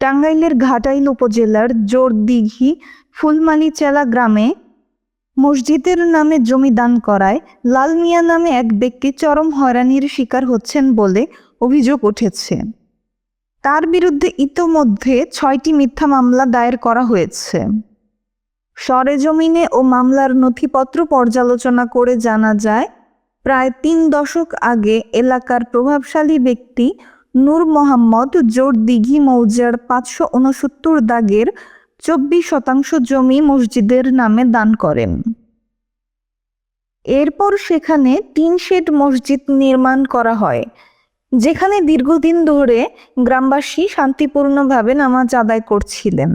টাঙ্গাইলের ঘাটাইল উপজেলার জোরদিঘি ফুলমালিচেলা গ্রামে মসজিদের নামে জমি দান করায় লাল মিয়া নামে এক ব্যক্তি চরম হয়রানির শিকার হচ্ছেন বলে অভিযোগ উঠেছে। তার বিরুদ্ধে ইতোমধ্যে ছয়টি মিথ্যা মামলা দায়ের করা হয়েছে। সরেজমিনে ও মামলার নথিপত্র পর্যালোচনা করে জানা যায়, প্রায় তিন দশক আগে এলাকার প্রভাবশালী ব্যক্তি নূর মোহাম্মদ জোর দিঘি মৌজার পাঁচশো উনসত্তর দাগের চব্বিশ শতাংশ জমি মসজিদের নামে দান করেন। এরপর সেখানে টিন শেড মসজিদ নির্মাণ করা হয়, যেখানে দীর্ঘদিন ধরে গ্রামবাসী শান্তিপূর্ণভাবে নামাজ আদায় করছিলেন।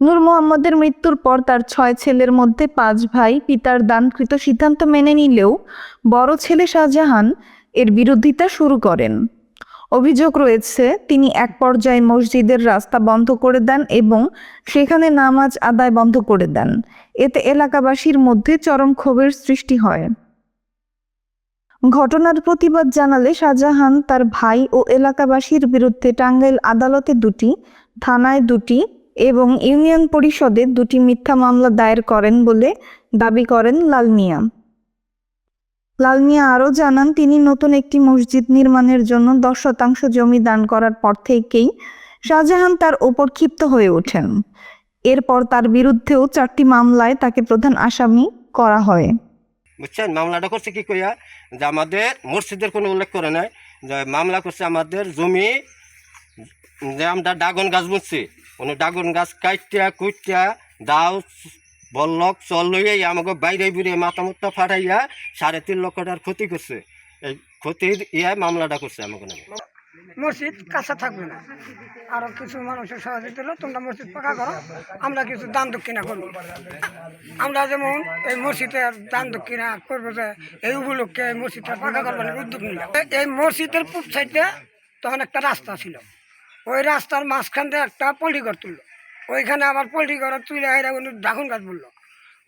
নূর মোহাম্মদের মৃত্যুর পর তার ছয় ছেলের মধ্যে পাঁচ ভাই পিতার দানকৃত সিদ্ধান্ত মেনে নিলেও বড় ছেলে শাহজাহান এর বিরোধিতা শুরু করেন। অভিযোগ রয়েছে, তিনি এক পর্যায়ে মসজিদের রাস্তা বন্ধ করে দেন এবং সেখানে নামাজ আদায় বন্ধ করে দেন। এতে এলাকাবাসীর মধ্যে চরম ক্ষোভের সৃষ্টি হয়। ঘটনার প্রতিবাদ জানালে শাহজাহান তার ভাই ও এলাকাবাসীর বিরুদ্ধে টাঙ্গাইল আদালতে দুটি, থানায় দুটি এবং ইউনিয়ন পরিষদে দুটি মিথ্যা মামলা দায়ের করেন বলে দাবি করেন লাল মিয়া লাল মিয়া আরও জানান, তিনি নতুন একটি মসজিদ নির্মাণের জন্য দশ শতাংশ জমি দান করার পর থেকেই শাহজাহান তার ওপর ক্ষিপ্ত হয়ে ওঠেন। এরপর তার বিরুদ্ধেও চারটি মামলায় তাকে প্রধান আসামি করা হয়। বুঝছেন? মামলাটা করছে কি কইয়া? যে আমাদের মসজিদের কোনো উল্লেখ করে নাই। যে মামলা করছে আমাদের জমি, যে আমরা ড্রাগন গাছ বুঝছি উনি ড্রাগন গাছ কাইটিয়া, কুইটিয়া দাও বল্লক চল লইয়া আমাকে বাইরে বুড়ে মাথা মুথা ফাটাইয়া সাড়ে তিন লক্ষ টাকার ক্ষতি করছে। এই ক্ষতির ইয়া মামলাটা করছে আমাকে নামে। মসজিদ কাঁচা থাকবে না। আরও কিছু মানুষের সহযোগিতা হলো তোমরা মসজিদ পাকা করো, আমরা কিছু দান দক্ষিণা করব। আমরা যেমন এই মসজিদের দান দক্ষিণা করব যে, এই উপলক্ষে এই মসজিদটা পাকা করবার উদ্যোগ নিলাম। এই মসজিদের পূব সাইডে তখন একটা রাস্তা ছিল। ওই রাস্তার মাঝখান দিয়ে একটা পল্টিঘর তুললো। ওইখানে আবার পল্টিঘর তুলে এরা কোনো ডাকুন গাছ বলল।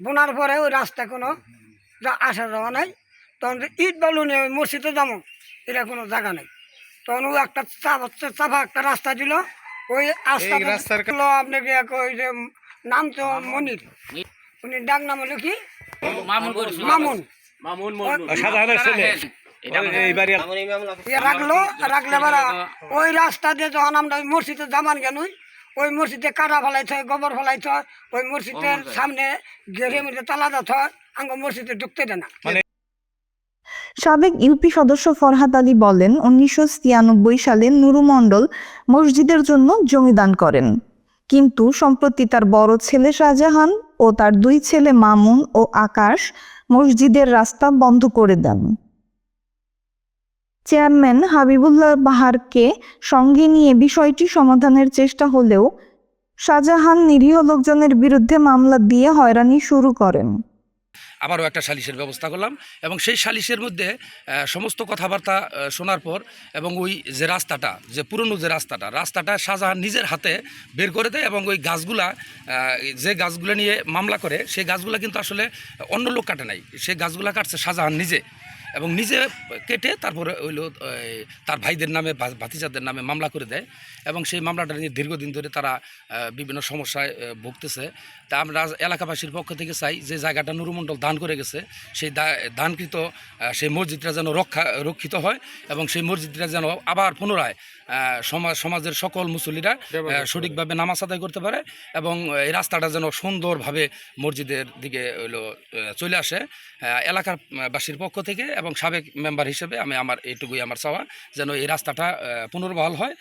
বোনার পরে ওই রাস্তা কোনো যা আসা যাওয়া নাই। তখন যে ইট বালু নিয়ে ওই মসজিদে যাব এটা কোনো জায়গা নেই। তখন ও একটা চাপা চাপা একটা রাস্তা দিল। ওই রাস্তা আপনাকে এক ওই যে নাম তো মনির। উনি ডাক নাম হলো কি? মামুন ইয়ে রাখল রাখলে ওই রাস্তা দিয়ে যখন আমরা ওই মসজিদে জামান গেল ওই মসজিদে কাটা ফেলাইতে হয় গোবর ফেলাইতে হয় ওই মসজিদের সামনে গেড়ে মধ্যে তালা দিতে হয় আঙ্গ মসজিদে ঢুকতে দেয় না। সাবেক ইউপি সদস্য ফরহাদ আলী বলেন উনিশশো ছিয়ানব্বই সালে নুরু মণ্ডল মসজিদের জন্য জমি দান করেন। কিন্তু সম্প্রতি তার বড় ছেলে শাহজাহান ও তার দুই ছেলে মামুন ও আকাশ মসজিদের রাস্তা বন্ধ করে দেন। চেয়ারম্যান হাবিবুল্লাহ বাহারকে সঙ্গে নিয়ে বিষয়টি সমাধানের চেষ্টা হলেও শাহজাহান নিরীহ লোকজনের বিরুদ্ধে মামলা দিয়ে হয়রানি শুরু করেন। আবারও একটা সালিশের ব্যবস্থা করলাম এবং সেই সালিশের মধ্যে সমস্ত কথাবার্তা শোনার পর এবং ওই যে রাস্তাটা, যে পুরনো যে রাস্তাটা রাস্তাটা শাহজাহান নিজের হাতে বের করে দেয় এবং ওই গাছগুলা যে গাছগুলো নিয়ে মামলা করে, সেই গাছগুলা কিন্তু আসলে অন্য লোক কাটে নাই। সেই গাছগুলা কাটছে শাহজাহান নিজে। এবং নিজে কেটে তারপরে হইল তার ভাইদের নামে ভাতিজাদের নামে মামলা করে দেয় এবং সেই মামলাটা নিয়ে দীর্ঘদিন ধরে তারা বিভিন্ন সমস্যায় ভুগতেছে। তা আমরা এলাকাবাসীর পক্ষ থেকে চাই যে জায়গাটা নুরুমণ্ডল দান করে গেছে সেই দা- দানকৃত সেই মসজিদটা যেন রক্ষা রক্ষিত হয় এবং সেই মসজিদটা যেন আবার পুনরায় সমাজ সমাজের সকল মুসল্লিরা আহ, সঠিকভাবে নামাজ আদায় করতে পারে এবং এই রাস্তাটা যেন সুন্দরভাবে মসজিদের দিকে হইল চলে আসে। এলাকার বাসীর পক্ষ থেকে এবং সাবেক মেম্বার হিসেবে আমি আমার এইটুকুই আমার চাওয়া, যেন এই রাস্তাটা পুনর্বহাল হয়।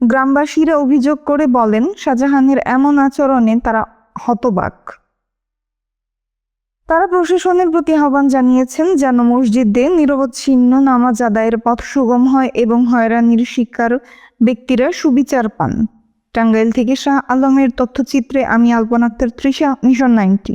গ্রামবাসীরা অভিযোগ করে বলেন, শাহজাহানের এমন আচরণে তারা হতবাক। তারা প্রশাসনের প্রতি আহ্বান জানিয়েছেন যেন মসজিদে নিরবচ্ছিন্ন নামাজ আদায়ের পথ সুগম হয় এবং হয়রানির শিকার ব্যক্তিরা সুবিচার পান। টাঙ্গাইল থেকে শাহ আলমের তথ্যচিত্রে আমি Alpan Akhtar Trisha mission ninety.